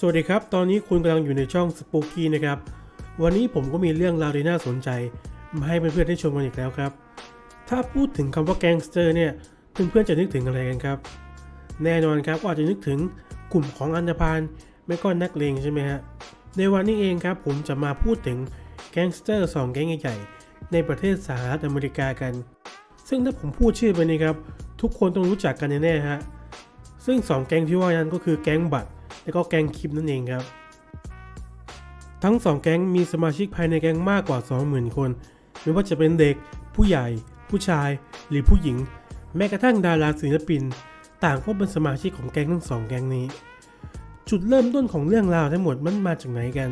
สวัสดีครับ ตอนนี้คุณกำลังอยู่ในช่อง Spooky นะครับ วันนี้ผมก็มีเรื่องราวที่น่าสนใจ มาให้เพื่อนๆได้ชมกันอีกแล้วครับ ถ้าพูดถึงคำว่าแก๊งสเตอร์เนี่ย เพื่อนๆจะนึกถึงอะไรกันครับ แน่นอนครับว่าอาจจะนึกถึงกลุ่มของอันธพาลไม่ก็นักเลงใช่ไหมฮะ ในวันนี้เองครับผมจะมาพูดถึงแก๊งสเตอร์สองแก๊งใหญ่ๆในประเทศสหรัฐอเมริกากัน ซึ่งถ้าผมพูดชื่อไปนี้ครับทุกคนต้องรู้จักกันแน่ๆฮะ ซึ่งสองแก๊งที่ว่านั้นก็คือแก๊งบัตร และก็แก๊งคลิปนั่นเองครับ ทั้งสองแก๊งมีสมาชิกภายในแก๊งมากกว่า 20,000 คน ไม่ว่าจะเป็นเด็ก ผู้ใหญ่ ผู้ชาย หรือผู้หญิง แม้กระทั่งดาราศิลปิน ต่างก็เป็นสมาชิกของแก๊งทั้งสองแก๊งนี้ จุดเริ่มต้นของเรื่องราวทั้งหมดมันมาจากไหนกัน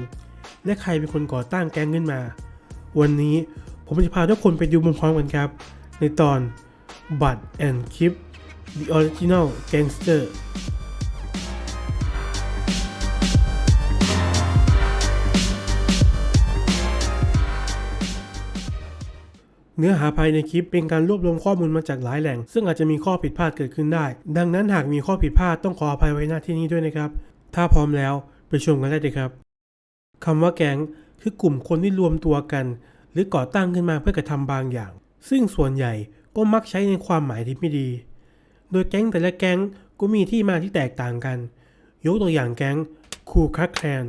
และใครเป็นคนก่อตั้งแก๊งขึ้นมา วันนี้ผมจะพาทุกคนไปดูพร้อมๆกันครับ ในตอน Bud and Kip The Original Gangster เนื้อหาภายในคลิปเป็นการรวบรวมข้อมูลมาจากหลายแหล่ง ซึ่งอาจจะมีข้อผิดพลาดเกิดขึ้นได้ ดังนั้นหากมีข้อผิดพลาดต้องขออภัยไว้หน้าที่นี้ด้วยนะครับ ถ้าพร้อมแล้วไปชมกันได้เลยครับคำว่าแก๊งคือกลุ่มคนที่รวมตัวกัน หรือก่อตั้งขึ้นมาเพื่อกระทำบางอย่าง ซึ่งส่วนใหญ่ก็มักใช้ในความหมายที่ไม่ดี โดยแก๊งแต่ละแก๊งก็มีที่มาที่แตกต่างกัน ยกตัวอย่างแก๊งคูคัคแคน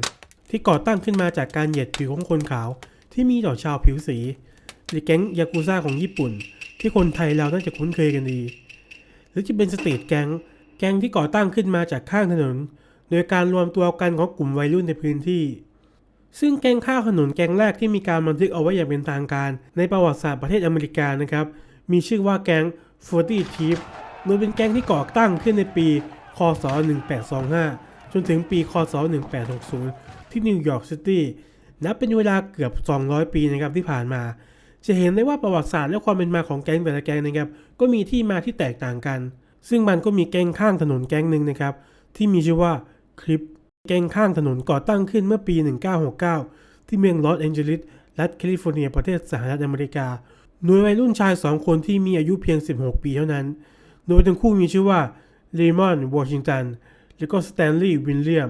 ที่ก่อตั้งขึ้นมาจากการเหยียดผิวของคนขาวที่มีต่อชาวผิวสี หรือแก๊งยากูซ่าของญี่ปุ่น ที่คนไทยเราน่าจะคุ้นเคยกันดี หรือจะเป็นสตรีทแก๊ง แก๊งที่ก่อตั้งขึ้นมาจากข้างถนน โดยการรวมตัวกันของกลุ่มวัยรุ่นในพื้นที่ ซึ่งแก๊งข้าวถนนแก๊งแรกที่มีการบันทึกเอาไว้อย่างเป็นทางการ ในประวัติศาสตร์ประเทศอเมริกานะครับ มีชื่อว่าแก๊ง40 Thief โดยเป็นแก๊งที่ก่อตั้งขึ้นในปี คศ 1825 จนถึงปี คศ 1860 ที่นิวยอร์กซิตี้ นับเป็นเวลาเกือบ 200 ปีนะครับที่ผ่านมา จะเห็นได้ว่าประวัติศาสตร์และความเป็นมาของแก๊งแต่ละแก๊งนะครับ ก็มีที่มาที่แตกต่างกัน ซึ่งมันก็มีแก๊งข้างถนนแก๊งหนึ่งนะครับ ที่มีชื่อว่าคลิป แก๊งข้างถนนก่อตั้งขึ้นเมื่อปี 1969 ที่เมืองลอสแอนเจลิส รัฐแคลิฟอร์เนียประเทศสหรัฐอเมริกา โดยวัยรุ่นชาย 2 คนที่มีอายุเพียง 16 ปีเท่านั้น โดยทั้งคู่มีชื่อว่าเลมอนวอชิงตัน และก็สแตนลีย์วิลเลียม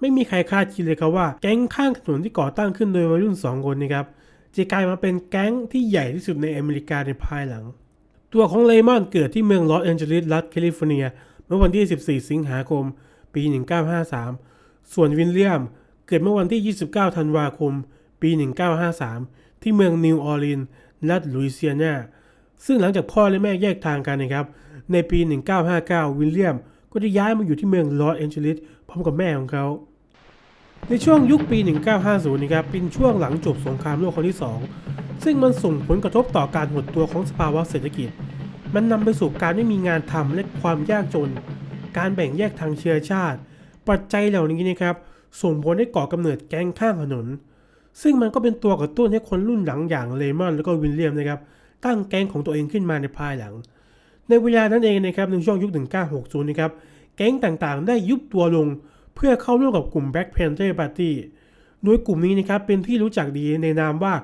ไม่มีใครคาดคิดเลยครับว่าแก๊งข้างถนนที่ก่อตั้งขึ้นโดยวัยรุ่น 2 คนนะครับ จะกลายมาเป็นแก๊งที่ใหญ่ที่สุดในอเมริกาในภายหลัง ตัวของเลมอนเกิดที่เมืองลอสแอนเจลิสรัฐแคลิฟอร์เนีย เมื่อวันที่ 14 สิงหาคม ปี 1953 ส่วนวิลเลียมเกิดเมื่อวันที่ 29 ธันวาคม ปี 1953 ที่เมืองนิวออร์ลีนส์รัฐลุยเซียนาซึ่งหลังจากพ่อและแม่แยกทางกันนะครับ ในปี 1959 วิลเลียมก็ได้ย้ายมาอยู่ที่เมืองลอสแอนเจลิสพร้อมกับแม่ของเขา ในช่วงยุคปี 1950นะครับเป็นช่วงหลังจบสงครามโลกครั้งที่ 2 ซึ่งมันส่งผลกระทบต่อการหดตัวของสภาวะเศรษฐกิจ มันนำไปสู่การไม่มีงานทำและความยากจน การแบ่งแยกทางเชื้อชาติ ปัจจัยเหล่านี้นะครับส่งผลให้ก่อกำเนิดแก๊งข้างถนน ซึ่งมันก็เป็นตัวกระตุ้นให้คนรุ่นหลังอย่างเลมอนและก็วิลเลียมนะครับตั้งแก๊งของตัวเองขึ้นมาในภายหลัง ในเวลานั้นเองนะครับในช่วงยุค 1960 นะครับแก๊งต่างๆ ได้ยุบตัวลง เพื่อเข้าร่วมกับกลุ่ม Black Panther Party โดยกลุ่มนี้นะครับเป็นที่รู้จักดีในนามว่า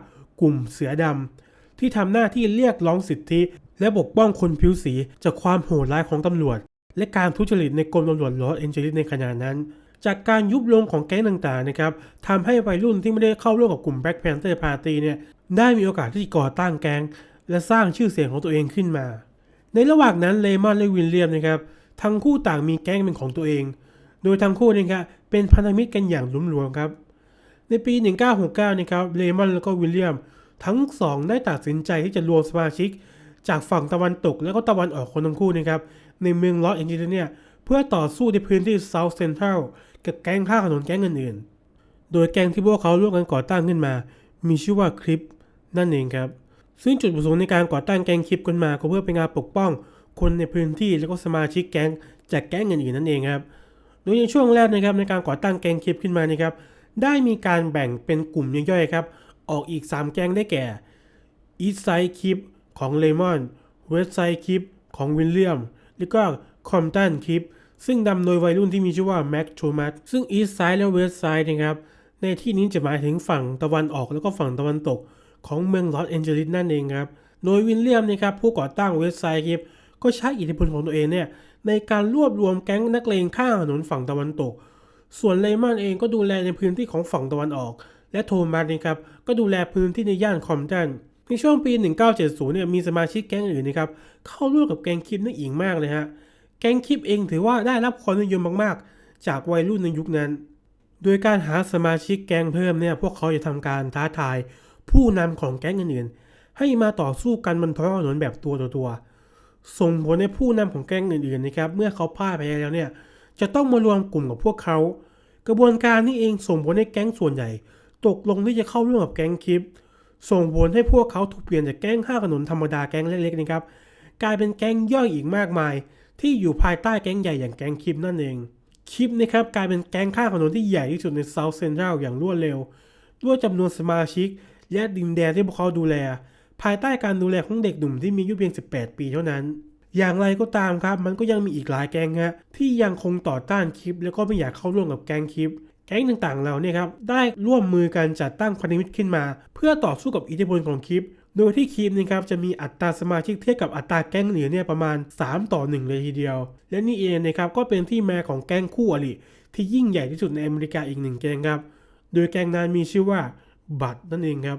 กลุ่มเสือดำที่ทำหน้าที่เรียกร้องสิทธิ และปกป้องคนผิวสีจากความโหดร้ายของตำรวจ และการทุจริตในกรมตำรวจลอสแอนเจลิสในขณะนั้น จากการยุบลงของแก๊งต่างๆนะครับทำให้วัยรุ่นที่ไม่ได้เข้าร่วมกับกลุ่ม Black Panther Party เนี่ยได้มีโอกาสที่จะก่อตั้งแก๊งและสร้างชื่อเสียงของตัวเองขึ้นมา ในระหว่างนั้นเลมอนและวิลเลียมนะครับทั้งคู่ต่างมีแก๊งเป็นของตัวเอง โดยทั้งคู่นะครับเป็นพันธมิตรกันอย่างหลวมๆครับ ในปี 1969นะครับเลมอนและก็วิลเลียม ทั้งสองได้ตัดสินใจที่จะรวมสมาชิก จากฝั่งตะวันตกและก็ตะวันออกคนทั้งคู่นะครับในเมืองลอสแอนเจลิสเนี่ยเพื่อต่อสู้ในพื้นที่เซาท์เซนทรัลกับแก๊งข้างถนนแก๊งอื่นๆ โดยแก๊งที่พวกเขาร่วมกันก่อตั้งขึ้นมา มีชื่อว่าคลิปนั่นเองครับ ซึ่งจุดประสงค์ในการก่อตั้งแก๊งคลิปขึ้นมา ก็เพื่อเป็นการปกป้อง คนในพื้นที่แล้วก็สมาชิกแก๊งจากแก๊งอื่นๆนั่นเองครับ โดยในช่วงแรกนะครับในการก่อตั้งแกงคลิปขึ้นมานะครับได้มีการแบ่งเป็นกลุ่มย่อยๆครับออกอีก 3 แกงได้แก่ East Side Kip ของเลมอน West Side Kip ของวิลเลียม แล้วก็ Compton Kip ซึ่งนำโดยวัยรุ่นที่มีชื่อว่า Mac Thomas ซึ่ง East Side และ West Side นะครับในที่นี้จะหมายถึงฝั่งตะวันออกแล้วก็ฝั่งตะวันตกของเมืองลอสแอนเจลิสนั่นเองครับ โดยวิลเลียมนะครับผู้ก่อตั้ง West Side Kip ก็ใช้อิทธิพลของตัวเองเนี่ย ในการรวบรวมแก๊งนักเลงข้างถนนฝั่งตะวันตก ส่วนเลมอนเองก็ดูแลในพื้นที่ของฝั่งตะวันออก และโทมัสนะครับก็ดูแลพื้นที่ในย่านคอมตันในช่วงปี 1970 เนี่ยมีสมาชิกแก๊งอื่นนะครับเข้าร่วมกับแก๊งคลิปนั่นอีกมากเลยฮะ แก๊งคลิปเองถือว่าได้รับความนิยมมากๆ จากวัยรุ่นในยุคนั้น โดยการหาสมาชิกแก๊งเพิ่มเนี่ยพวกเขาจะทำการท้าทายผู้นำของแก๊งอื่นๆ ให้มาต่อสู้กันบนท้องถนนแบบตัวต่อตัว ส่งผลให้ผู้นำของแก๊งอื่นๆนะครับ เมื่อเขาพ่ายแพ้แล้วเนี่ย จะต้องมารวมกลุ่มกับพวกเขา กระบวนการนี้เองส่งผลให้แก๊งส่วนใหญ่ ตกลงที่จะเข้าร่วมกับแก๊งคลิป ส่งผลให้พวกเขาถูกเปลี่ยนจากแก๊งข้างถนนธรรมดาแก๊งเล็กๆนะครับ กลายเป็นแก๊งย่อยอีกมากมาย ที่อยู่ภายใต้แก๊งใหญ่อย่างแก๊งคลิปนั่นเอง คลิปนะครับกลายเป็นแก๊งข้างถนนที่ใหญ่ที่สุดในเซาท์เซนทรัลอย่างรวดเร็ว ด้วยจำนวนสมาชิก และดินแดนที่พวกเขาดูแล ภายใต้การดูแลของเด็กหนุ่มที่มีอายุเพียง 18 ปีเท่านั้น อย่างไรก็ตามครับ มันก็ยังมีอีกหลายแก๊งฮะที่ยังคงต่อต้านคลิป แล้วก็ไม่อยากเข้าร่วมกับแก๊งคลิป แก๊งต่างๆเหล่านี้ครับได้ร่วมมือกันจัดตั้งพันธมิตรขึ้นมา เพื่อต่อสู้กับอิทธิพลของคลิป โดยที่คลิปนะครับจะมีอัตราสมาชิกเทียบกับอัตราแก๊งเหนือเนี่ยประมาณ 3 ต่อ 1 เลยทีเดียว และนี่เองนะครับก็เป็นที่มาของแก๊งคู่อริที่ยิ่งใหญ่ที่สุดในอเมริกาอีกหนึ่งแก๊งครับ โดยแก๊งนั้นมีชื่อว่าบัตนั่นเองครับ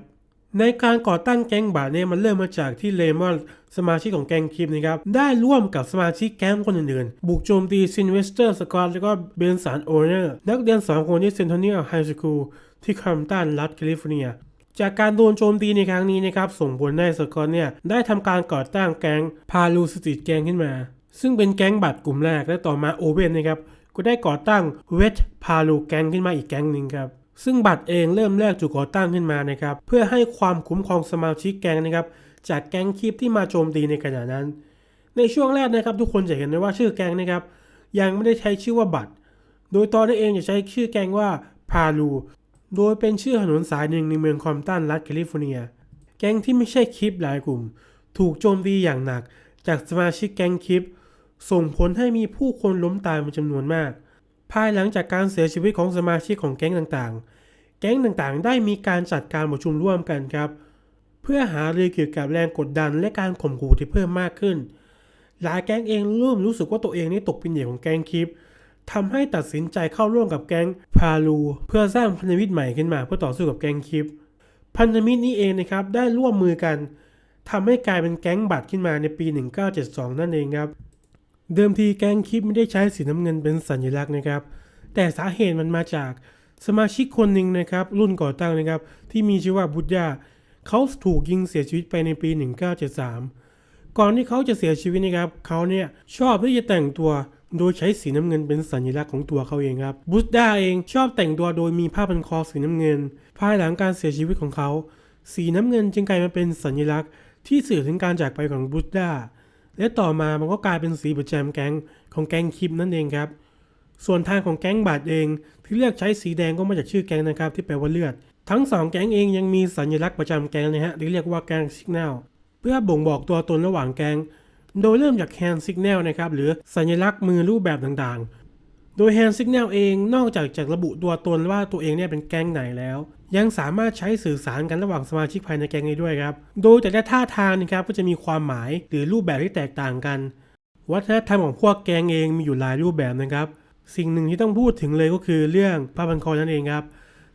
ในการก่อตั้งแก๊งบาทเนี่ยมันเริ่มมาจากที่เลมอนสมาชิกของแก๊งคลิปนะครับได้ร่วมกับสมาชิกแก๊งคนอื่นๆ บุกโจมตีซินเวสเตอร์สกอตแล้วก็เบนสันโอเนอร์นักเรียนสองคนที่เซนท o เนียลไฮสคูลที่คัมตันรัฐแคลิฟอร์เนีย จากการโดนโจมตีในครั้งนี้นะครับส่งผลให้สกอตเนี่ยได้ทำการก่อตั้งแก๊งพาลูสตรีทแก๊งขึ้นมา ซึ่งเป็นแก๊งบัตรกลุ่มแรกและต่อมาโอเวนนะครับก็ได้ก่อตั้งเวทพาลูแก๊งขึ้นมาอีกแก๊งหนึ่งครับ ซึ่งบัตรเองเริ่มแรกถูกก่อตั้งขึ้นมานะครับเพื่อให้ความคุ้มครองสมาชิกแก๊งนะครับจากแก๊งคลิปที่มาโจมตีในขณะนั้น ในช่วงแรกนะครับ ทุกคนจะเห็นได้ว่าชื่อแก๊งนะครับ ยังไม่ได้ใช้ชื่อว่าบัตร โดยตอนนี้เองจะใช้ชื่อแก๊งว่าพาลูโดยเป็นชื่อถนนสายหนึ่งในเมืองคอมตันรัฐแคลิฟอร์เนีย แก๊งที่ไม่ใช่คลิปหลายกลุ่ม ถูกโจมตีอย่างหนัก จากสมาชิกแก๊งคลิป ส่งผลให้มีผู้คนล้มตายเป็นจำนวนมาก ภายหลังจากการเสียชีวิตของสมาชิกของแก๊งต่างๆ แก๊งต่างๆ ได้มีการจัดการประชุมร่วมกันครับ เพื่อหารือเกี่ยวกับแรงกดดันและการข่มขู่ที่เพิ่มมากขึ้น หลายแก๊งเองเริ่มรู้สึกว่าตัวเองนี่ตกเป็นเหยื่อของแก๊งคลิปทำให้ตัดสินใจเข้าร่วมกับแก๊งพาลู เพื่อสร้างพันธมิตรใหม่ขึ้นมาเพื่อต่อสู้กับแก๊งคลิป พันธมิตรนี้เองนะครับได้ร่วมมือกันทำให้กลายเป็นแก๊งบัตรขึ้นมาในปี 1972 นั่นเองครับ เดิมทีแกงคลิปไม่ได้ใช้สีน้ำเงินเป็นสัญลักษณ์นะครับ แต่สาเหตุมันมาจากสมาชิกคนหนึ่งนะครับ รุ่นก่อตั้งนะครับ ที่มีชื่อว่าบุตยาเขาถูกยิงเสียชีวิตไปในปี 1973 ก่อนที่เขาจะเสียชีวิตนะครับเขาเนี่ยชอบที่จะแต่งตัวโดยใช้สีน้ำเงินเป็นสัญลักษณ์ของตัวเขาเองครับบุตดาเองชอบแต่งตัวโดยมีผ้าพันคอสีน้ำเงิน ภายหลังการเสียชีวิตของเขา สีน้ำเงินจึงกลายมาเป็นสัญลักษณ์ที่สื่อถึงการจากไปของบุตดา และต่อมามันก็กลายเป็นสีประจำแก๊งของแก๊งคลิปนั่นเองครับ ส่วนทางของแก๊งบาดเองที่เลือกใช้สีแดงก็มาจากชื่อแก๊งนะครับที่แปลว่าเลือด ทั้งสองแก๊งเองยังมีสัญลักษณ์ประจำแก๊งนะฮะที่เรียกว่าแก๊งสิกแนลเพื่อบ่งบอกตัวตนระหว่างแก๊งโดยเริ่มจากแฮนด์สิกแนลนะครับหรือสัญลักษณ์มือรูปแบบต่างๆ โดยแฮนด์สิกแนลเองนอกจากจะระบุตัวตนว่าตัวเองเนี่ยเป็นแก๊งไหนแล้ว ยังสามารถใช้สื่อสารกันระหว่างสมาชิกภายในแก๊งนี้ด้วยครับ โดยแต่ละท่าทางนะครับก็จะมีความหมายหรือรูปแบบที่แตกต่างกัน วัฒนธรรมของพวกแก๊งเองมีอยู่หลายรูปแบบนะครับ สิ่งหนึ่งที่ต้องพูดถึงเลยก็คือเรื่องผ้าพันคอนั่นเองครับ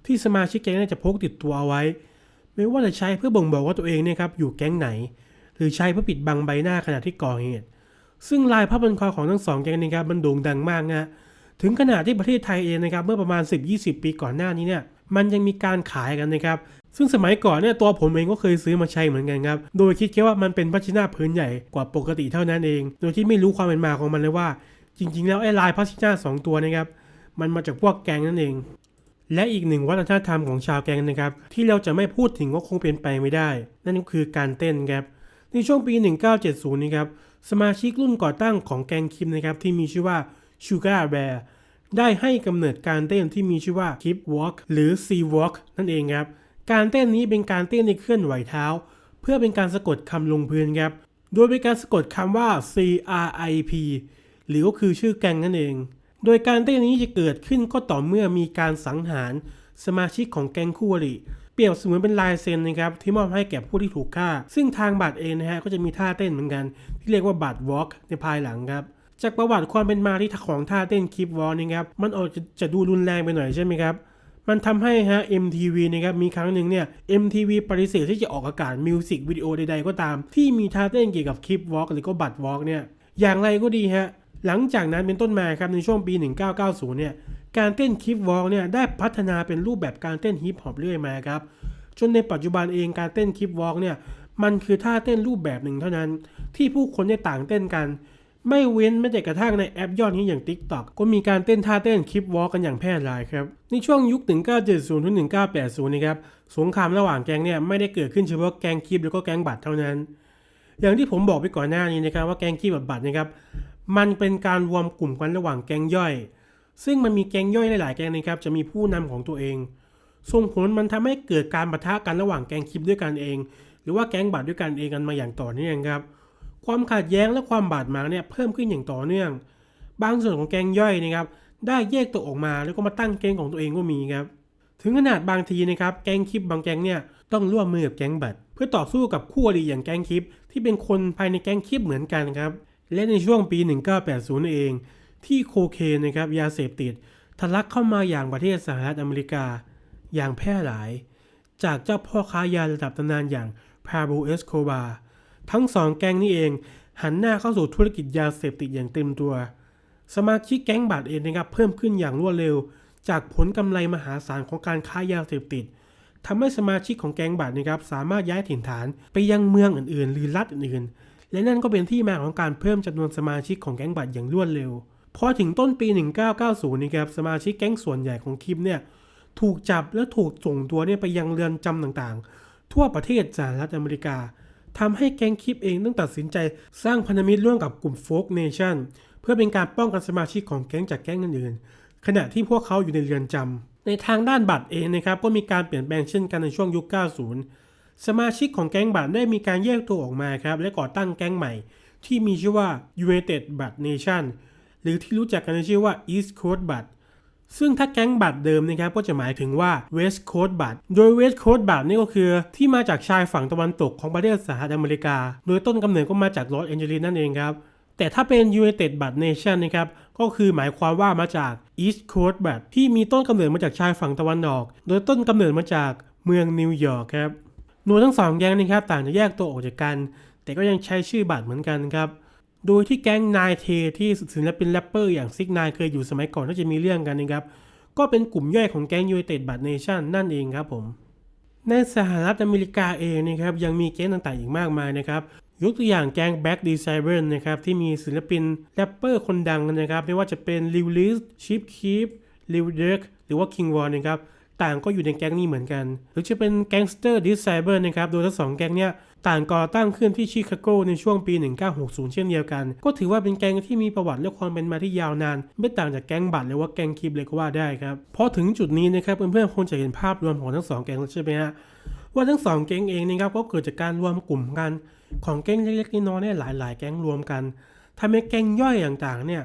ที่สมาชิกแก๊งเนี่ยจะพกติดตัวเอาไว้ ไม่ว่าจะใช้เพื่อบ่งบอกว่าตัวเองเนี่ยครับอยู่แก๊งไหน หรือใช้เพื่อปิดบังใบหน้าขณะที่ก่อเหตุซึ่งลายผ้าพันคอของทั้งสองแก๊งนี้ครับมันโด่งดังมากนะ ถึงขนาดที่ประเทศไทยเองนะครับเมื่อประมาณ 10-20 ปีก่อนหน้านี้เนี่ยมันยังมีการขายกันนะครับ ซึ่งสมัยก่อนเนี่ยตัวผมเองก็เคยซื้อมาใช้เหมือนกันครับ โดยคิดแค่ว่ามันเป็นพัชนาพื้นใหญ่กว่าปกติเท่านั้นเอง โดยที่ไม่รู้ความเป็นมาของมันเลยว่า จริง ๆ แล้วไอ้ลายพัชนาสองตัวนะครับ มันมาจากพวกแกงนั่นเอง และอีกหนึ่งวัฒนธรรมของชาวแกงนะครับ ที่เราจะไม่พูดถึงก็คงเป็นไปไม่ได้ นั่นก็คือการเต้นครับ ในช่วงปี 1970 นี้ครับ สมาชิกรุ่นก่อตั้งของแกงคิมนะครับที่มีชื่อว่า Sugar Bear ได้ให้กำเนิดการเต้นที่มีชื่อว่า Hip Walk หรือ C Walk นั่นเองครับ การเต้นนี้เป็นการเต้นในเคลื่อนไหวเท้า เพื่อเป็นการสะกดคำลงพื้นครับ โดยเป็นการสะกดคำว่า C R I P หรือก็คือชื่อแกงนั่นเอง โดยการเต้นนี้จะเกิดขึ้นก็ต่อเมื่อมีการสังหารสมาชิกของแก๊งคู่อริเปรียบเสมือนเป็นลายเซ็นนะครับที่มอบให้แก่ผู้ที่ถูกฆ่า ซึ่งทางบัตรเองนะฮะก็จะมีท่าเต้นเหมือนกัน ที่เรียกว่าบัตรวอล์กในภายหลังครับ จากประวัติความเป็นมาที่ของท่าเต้นคลิปวอลนะครับมันออกจะจะดูรุนแรงไปหน่อยใช่ไหมครับมันทำให้ฮะ MTV นะครับมีครั้งหนึ่งเนี่ย MTV ปฏิเสธที่จะออกอากาศมิวสิกวิดีโอใดๆก็ตาม ที่มีท่าเต้นเกี่ยวกับคลิปวอล์กหรือก็บัตรวอล์กเนี่ยอย่างไรก็ดีฮะหลังจากนั้นเป็นต้นมาครับในช่วงปี 1990 เนี่ยการเต้นคลิปวอล์กเนี่ยได้พัฒนาเป็นรูปแบบการเต้นฮิปฮอปเรื่อยมาครับจนในปัจจุบันเองการเต้นคลิปวอล์กเนี่ยมันคือท่าเต้นรูปแบบหนึ่งเท่านั้น ที่ผู้คนได้ต่างเต้นกัน ไม่เว้นแม้แต่กระทั่งในแอปยอดฮิตอย่าง TikTok ก็มีการเต้นท่าเต้นคลิปวอล์กกันอย่างแพร่หลายครับ ในช่วงยุค 1970ถึง1980 นะครับ สงครามระหว่างแก๊งเนี่ยไม่ได้เกิดขึ้นเฉพาะแก๊งคลิปแล้วก็แก๊งบัตรเท่านั้น อย่างที่ผมบอกไปก่อนหน้านี้นะครับว่าแก๊งคลิปกับบัตรนะครับ มันเป็นการรวมกลุ่มกันระหว่างแก๊งย่อย ซึ่งมันมีแก๊งย่อยหลาย ๆ แก๊งนะครับ จะมีผู้นำของตัวเอง ส่งผลมันทำให้เกิดการปะทะกันระหว่างแก๊งคลิปด้วยกันเอง หรือว่าแก๊งบัตรด้วยกันเองกันมาอย่างต่อเนื่องครับ ความขัดแย้งและความบาดหมางเนี่ยเพิ่มขึ้นอย่างต่อเนื่อง บางส่วนของแกงย่อยนะครับ ได้แยกตัวออกมาแล้วก็มาตั้งแกงของตัวเองก็มีครับ ถึงขนาดบางทีนะครับ แกงคลิปบางแกงเนี่ยต้องร่วมมือกับแกงบัตเพื่อต่อสู้กับคู่อริอย่างแกงคลิปที่เป็นคนภายในแกงคลิปเหมือนกันครับ และในช่วงปี 1980 เอง ที่โคเคนนะครับยาเสพติดทะลักเข้ามาอย่างประเทศสหรัฐอเมริกา อย่างแพร่หลาย จากเจ้าพ่อค้ายาระดับตำนานอย่างพาโบเอสโคบาร์ ทั้งสองแก๊งนี้เอง หันหน้าเข้าสู่ธุรกิจยาเสพติดอย่างเต็มตัว สมาชิกแก๊งบาทเองนะครับเพิ่มขึ้นอย่างรวดเร็ว จากผลกำไรมหาศาลของการค้ายาเสพติดทำให้สมาชิกของแก๊งบาทนะครับสามารถย้ายถิ่นฐานไปยังเมืองอื่นๆ หรือรัฐอื่นๆ และนั่นก็เป็นที่มาของการเพิ่มจำนวนสมาชิกของแก๊งบาทอย่างรวดเร็วพอถึงต้นปี 1990นะครับสมาชิกแก๊งส่วนใหญ่ของคลิปเนี่ยถูกจับและถูกส่งตัวเนี่ยไปยังเรือนจำต่างๆ ทั่วประเทศสหรัฐอเมริกา ทำให้แก๊งคลิปเองต้องตัดสินใจสร้างพันธมิตรร่วมกับกลุ่มโฟกเนชั่นเพื่อเป็นการป้องกันสมาชิกของแก๊งจากแก๊งอื่นๆขณะที่พวกเขาอยู่ในเรือนจำในทางด้านบัตรเองนะครับก็มีการเปลี่ยนแปลงเช่นกันในช่วงยุค 90 สมาชิกของแก๊งบัตรได้มีการแยกตัวออกมาครับและก่อตั้งแก๊งใหม่ ที่มีชื่อว่า United บัต Nation หรือที่รู้จักกันในชื่อว่า East Coast บัต ซึ่งถ้าแก๊งบัตรเดิมนะครับก็จะหมายถึงว่า West Coast บัตรโดย West Coast บัตรนี่ก็คือที่มาจากชายฝั่งตะวันตกของประเทศสหรัฐอเมริกา โดยต้นกำเนิดก็มาจากลอสแอนเจลิสนั่นเองครับ แต่ถ้าเป็น United บัต Nation นะครับก็คือหมายความว่ามาจาก East Coast บัตรที่มีต้นกำเนิดมาจากชายฝั่งตะวันออก โดยต้นกำเนิดมาจากเมืองนิวยอร์กครับหน่วยทั้งสองแก๊งนะครับต่างจะแยกตัวออกจากกัน แต่ก็ยังใช้ชื่อบัตรเหมือนกันครับ โดยที่แก๊งนายเทที่ศิลปินแรปเปอร์อย่างซิกนายเคยอยู่สมัยก่อนที่จะมีเรื่องกันนะครับ ก็เป็นกลุ่มย่อยของแก๊งยูไนเต็ดบัตเนชั่นนั่นเองครับผม ในสหรัฐอเมริกาเองนะครับยังมีแก๊งต่างๆอีกมากมายนะครับ ยกตัวอย่างแก๊ง Back d e c i b e r นะครับที่มีศิลปินแรปเปอร์คนดังนะครับ ไม่ว่าจะเป็น Lil Lis, Chief Keef, Lil Durk หรือว่า King Von นะครับต่างก็อยู่ในแก๊งนี้เหมือนกัน หรือจะเป็น Gangster d e c i b e r นะครับ โดยทั้งสองแก๊งเนี้ย ต่างก่อตั้งขึ้นที่ชิคาโกในช่วงปี 1960 เช่นเดียวกัน ก็ถือว่าเป็นแก๊งที่มีประวัติและความเป็นมาที่ยาวนาน ไม่ต่างจากแก๊งบัตรหรือว่าแก๊งคลิปเลยก็ว่าได้ครับพอถึงจุดนี้นะครับเพื่อนๆคงจะเห็นภาพรวมของทั้งสองแก๊งใช่ไหมฮะว่าทั้งสองแก๊งเองนะครับก็เกิดจากการรวมกลุ่มกัน ของแก๊งเล็กๆน้อยๆเนี่ยหลาย ๆ แก๊งรวมกันทำให้แก๊งย่อยต่างๆเนี่ย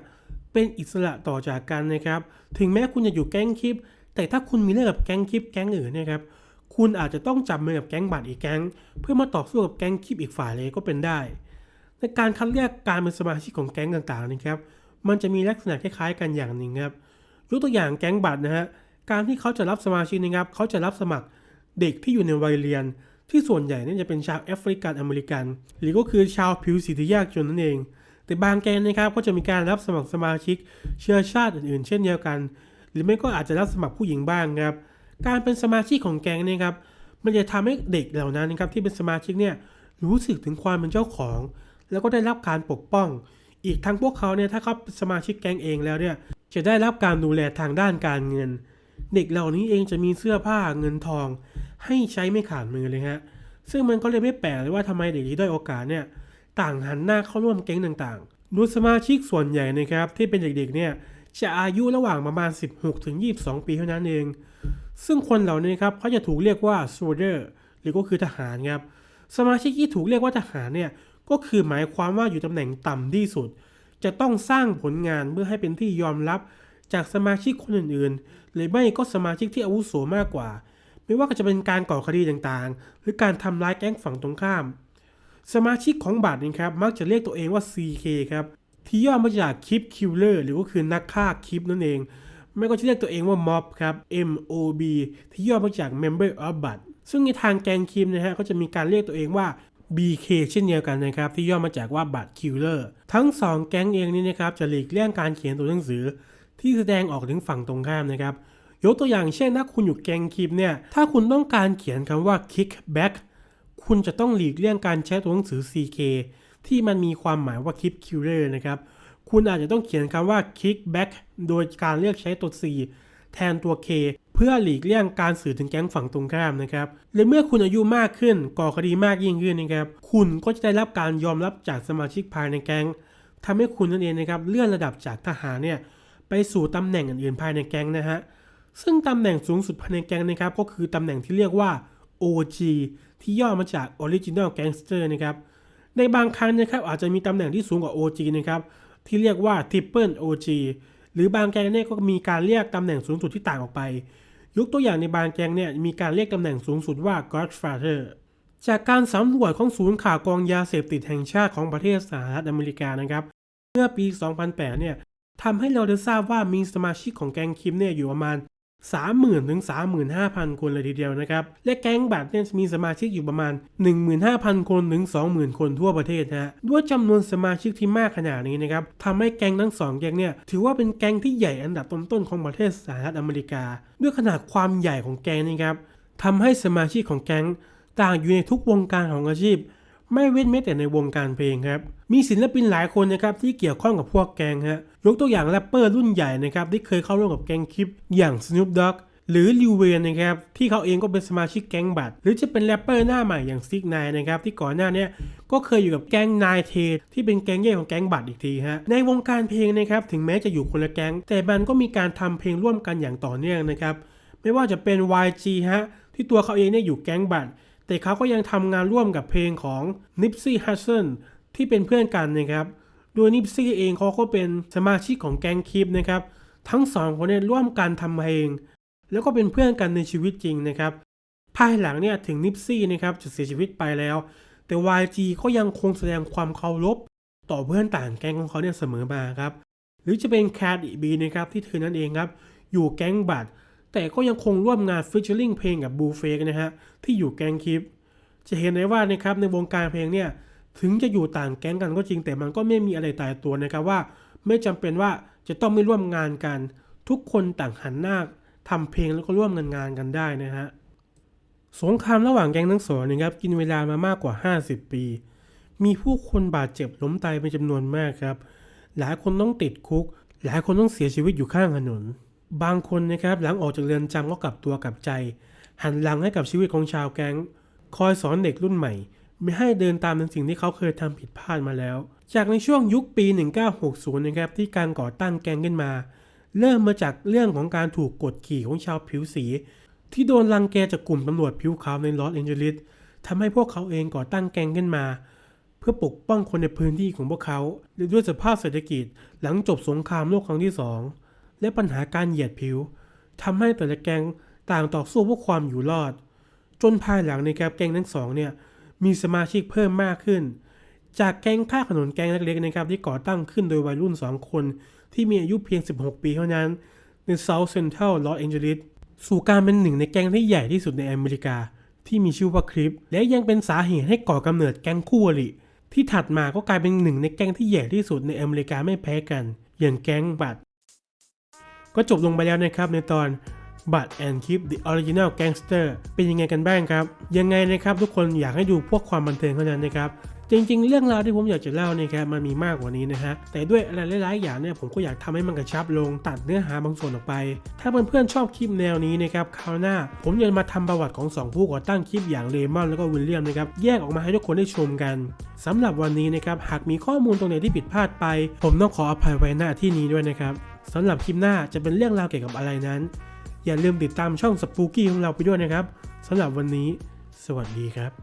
เป็นอิสระต่อจากกันนะครับ ถึงแม้คุณจะอยู่แก๊งคลิป แต่ถ้าคุณมีเรื่องกับแก๊งคลิปแก๊งอื่นนยครับ คุณอาจจะต้องจับมือกับแก๊งบัตรอีกแก๊ง เพื่อมาต่อสู้กับแก๊งคลิปอีกฝ่ายเลยก็เป็นได้ ในการคัดเลือกการเป็นสมาชิกของแก๊งต่างๆนะครับ มันจะมีลักษณะคล้ายๆกันอย่างหนึ่งครับ ยกตัวอย่างแก๊งบัตรนะฮะ การที่เขาจะรับสมาชิกนะครับ เขาจะรับสมัครเด็กที่อยู่ในวัยเรียน ที่ส่วนใหญ่นี่จะเป็นชาวแอฟริกันอเมริกัน หรือก็คือชาวผิวสีที่ยากจนนั่นเอง แต่บางแก๊งนะครับก็จะมีการรับสมัครสมาชิกเชื้อชาติอื่นๆ เช่นเดียวกัน หรือไม่ก็อาจจะรับสมัครผู้หญิงบ้างครับ การเป็นสมาชิกของแก๊งเนี่ยครับมันจะทำให้เด็กเหล่านั้นนะครับที่เป็นสมาชิกเนี่ยรู้สึกถึงความเป็นเจ้าของ แล้วก็ได้รับการปกป้อง อีกทั้งพวกเขาเนี่ยถ้าเขาเป็นสมาชิกแก๊งเองแล้วเนี่ยจะได้รับการดูแลทางด้านการเงิน เด็กเหล่านี้เองจะมีเสื้อผ้าเงินทอง ให้ใช้ไม่ขาดมือเลยฮะซึ่งมันก็เลยไม่แปลกเลยว่าทำไมเด็กที่ด้อยโอกาสเนี่ยต่างหันหน้าเข้าร่วมแก๊งต่างๆ โดยสมาชิกส่วนใหญ่นะครับที่เป็นเด็กๆเนี่ยจะอายุระหว่างประมาณ 16-22 ปีเท่านั้นเอง ซึ่งคนเหล่านี้ครับเขาจะถูกเรียกว่า soldier หรือก็คือทหารครับ สมาชิกที่ถูกเรียกว่าทหารเนี่ยก็คือหมายความว่าอยู่ตำแหน่งต่ำที่สุด จะต้องสร้างผลงานเพื่อให้เป็นที่ยอมรับจากสมาชิกคนอื่นๆ หรือไม่ก็สมาชิกที่อาวุโสมากกว่า ไม่ว่าจะเป็นการก่อคดีต่างๆ หรือการทำร้ายแก๊งฝั่งตรงข้าม สมาชิกของบัตรนี่ครับมักจะเรียกตัวเองว่า CK ครับที่ย่อมาจากคลิปคิลเลอร์หรือก็คือนักฆ่าคลิปนั่นเอง ไม่ก็จะเรียกตัวเองว่าม็อบครับ MOB ที่ย่อมาจาก Member of b u t ซึ่งในทางแกงคิมนะฮะก็จะมีการเรียกตัวเองว่า BK เช่นเดียวกันนะครับ ที่ย่อมาจากว่าบัตคิลเลอร์ทั้งสองแก๊งเองนี่นะครับจะหลีกเลี่ยงการเขียนตัวหนังสือ ที่แสดงออกถึงฝั่งตรงข้ามนะครับ ยกตัวอย่างเช่นถ้าคุณอยู่แกงคิมเนี่ยถ้าคุณต้องการเขียนคำว่า kickback คุณจะต้องหลีกเลี่ยงการใช้ตัวหนังสือ CK ที่มันมีความหมายว่า kick killer นะครับ คุณอาจจะต้องเขียนคำว่า kickback โดยการเลือกใช้ตัว C แทนตัว K เพื่อหลีกเลี่ยงการสื่อถึงแก๊งฝั่งตรงข้ามนะครับ และเมื่อคุณอายุมากขึ้น ก่อคดีมากยิ่งขึ้นนะครับ คุณก็จะได้รับการยอมรับจากสมาชิกภายในแก๊งทำให้คุณนั่นเองนะครับเลื่อนระดับจากทหารเนี่ยไปสู่ตำแหน่งอื่นๆภายในแก๊งนะฮะ ซึ่งตำแหน่งสูงสุดภายในแก๊งนะครับก็คือตำแหน่งที่เรียกว่า OG ที่ย่อมาจาก Original Gangster นะครับ ในบางครั้งนะครับอาจจะมีตำแหน่งที่สูงกว่า OG นะครับ ที่เรียกว่า Triple OG หรือบางแก๊งเนี่ยก็มีการเรียกตำแหน่งสูงสุดที่ต่างออกไป ยกตัวอย่างในบางแก๊งเนี่ยมีการเรียกตำแหน่งสูงสุดว่า Godfather จากการสำรวจของศูนย์ข่าวกองยาเสพติดแห่งชาติของประเทศสหรัฐอเมริกานะครับเมื่อปี 2008 เนี่ยทำให้เราได้ทราบว่ามีสมาชิกของแก๊งคิมเนี่ยอยู่ประมาณ 30,000ถึง35,000 คนเลยทีเดียวนะครับ และแก๊งบัตรเนี่ยมีสมาชิกอยู่ประมาณ 15,000 คนถึง 20,000 คนทั่วประเทศนะฮะด้วยจำนวนสมาชิกที่มากขนาดนี้นะครับทำให้แก๊งทั้งสองแก๊งเนี่ยถือว่าเป็นแก๊งที่ใหญ่อันดับต้นๆของประเทศสหรัฐอเมริกา ด้วยขนาดความใหญ่ของแก๊งนี่ครับทำให้สมาชิกของแก๊งต่างอยู่ในทุกวงการของอาชีพ ไม่เว้นแม้แต่ในวงการเพลงครับ มีศิลปินหลายคนนะครับที่เกี่ยวข้องกับพวกแกงฮะยกตัวอย่างแรปเปอร์รุ่นใหญ่นะครับที่เคยเข้าร่วมกับแกงคลิปอย่าง Snoop Dogg หรือลิวเวนนะครับที่เขาเองก็เป็นสมาชิกแก๊งบัตหรือจะเป็นแรปเปอร์หน้าใหม่อย่างซิกไนนะครับที่ก่อนหน้านี้ก็เคยอยู่กับแก๊งนายเทที่เป็นแก๊งแยกของแก๊งบัตอีกทีฮะในวงการเพลงนะครับถึงแม้จะอยู่คนละแก๊ง แต่มันก็มีการทำเพลงร่วมกันอย่างต่อเนื่องนะครับไม่ว่าจะเป็น YG ฮะที่ตัวเขาเองเนี่ยอยู่แก๊งบัต แต่เขาก็ยังทำงานร่วมกับเพลงของ Nipsey Hussle ที่เป็นเพื่อนกันนะครับ โดย Nipsey เองเขาก็เป็นสมาชิกของแก๊งคลิปนะครับ ทั้งสองคนเนี่ยร่วมกันทำเพลง แล้วก็เป็นเพื่อนกันในชีวิตจริงนะครับ ภายหลังเนี่ยถึง Nipsey นะครับจะเสียชีวิตไปแล้ว แต่ YG ก็ยังคงแสดงความเคารพต่อเพื่อนต่างแก๊งของเขาเนี่ยเสมอมาครับ หรือจะเป็นแคดอีบีนะครับที่เธอนั่นเองครับอยู่แก๊งบัตร แต่ก็ยังคงร่วมงานฟิชเชอร์ลิงเพลงกับบูเฟกนะฮะ ที่อยู่แก๊งคลิป จะเห็นได้ว่านะครับในวงการเพลงเนี่ย ถึงจะอยู่ต่างแก๊งกันก็จริง แต่มันก็ไม่มีอะไรตายตัวนะครับว่า ไม่จำเป็นว่าจะต้องไม่ร่วมงานกัน ทุกคนต่างหันหน้าทำเพลงแล้วก็ร่วมงานงานกันได้นะฮะสงครามระหว่างแก๊งทั้งสองนะครับกินเวลามามากกว่า 50 ปี มีผู้คนบาดเจ็บล้มตายเป็นจำนวนมากครับ หลายคนต้องติดคุก หลายคนต้องเสียชีวิตอยู่ข้างถนน บางคนนะครับหลังออกจากเรือนจำก็กลับตัวกลับใจ หันหลังให้กับชีวิตของชาวแก๊ง คอยสอนเด็กรุ่นใหม่ ไม่ให้เดินตามในสิ่งที่เขาเคยทำผิดพลาดมาแล้ว จากในช่วงยุคปี 1960 นะครับที่การก่อตั้งแก๊งขึ้นมา เริ่มมาจากเรื่องของการถูกกดขี่ของชาวผิวสี ที่โดนรังแกจากกลุ่มตำรวจผิวขาวในลอสแอนเจลิสทำให้พวกเขาเองก่อตั้งแก๊งขึ้นมาเพื่อปกป้องคนในพื้นที่ของพวกเขา ด้วยสภาพเศรษฐกิจหลังจบสงครามโลกครั้งที่สอง และปัญหาการเหยียดผิวทำให้แต่ละแกงต่างต่อสู้เพื่อความอยู่รอด จนภายหลังในแก๊งทั้งสองเนี่ยมีสมาชิกเพิ่มมากขึ้น จากแกงข้างถนนแกงเล็กๆนะครับที่ก่อตั้งขึ้นโดยวัยรุ่น 2 คน ที่มีอายุเพียง 16 ปีเท่านั้น ใน South Central Los Angeles สู่การเป็นหนึ่งในแกงที่ใหญ่ที่สุดในอเมริกา ที่มีชื่อว่าคลิป และยังเป็นสาเหตุให้ก่อกำเนิดแกงคู่อริที่ถัดมาก็กลายเป็นหนึ่งในแก๊งที่ใหญ่ที่สุดในอเมริกาไม่แพ้กัน อย่างแก๊งบัต ก็จบลงไปแล้วนะครับในตอน But and Keep the Original Gangster เป็นยังไงกันบ้างครับ ยังไงนะครับทุกคนอยากให้ดูพวกความบันเทิงเท่านั้นนะครับ จริงๆ เรื่องราวที่ผมอยากจะเล่าเนี่ยครับมันมีมากกว่านี้นะฮะ แต่ด้วยอะไรหลายๆ อย่างเนี่ยผมก็อยากทำให้มันกระชับลงตัดเนื้อหาบางส่วนออกไป ถ้าเพื่อนๆชอบคลิปแนวนี้นะครับคราวหน้า ผมจะมาทำประวัติของสองผู้ก่อตั้งคลิปอย่างเลมอนแล้วก็วิลเลียมนะครับแยกออกมาให้ทุกคนได้ชมกันสำหรับวันนี้นะครับหากมีข้อมูลตรงไหนที่ผิดพลาดไป ผมต้องขออภัยไว้หน้าที่นี้ด้วยนะครับ สำหรับคลิปหน้าจะเป็นเรื่องราวเกี่ยวกับอะไรนั้น อย่าลืมติดตามช่องสปูกี้ของเราไปด้วยนะครับสำหรับวันนี้ สวัสดีครับ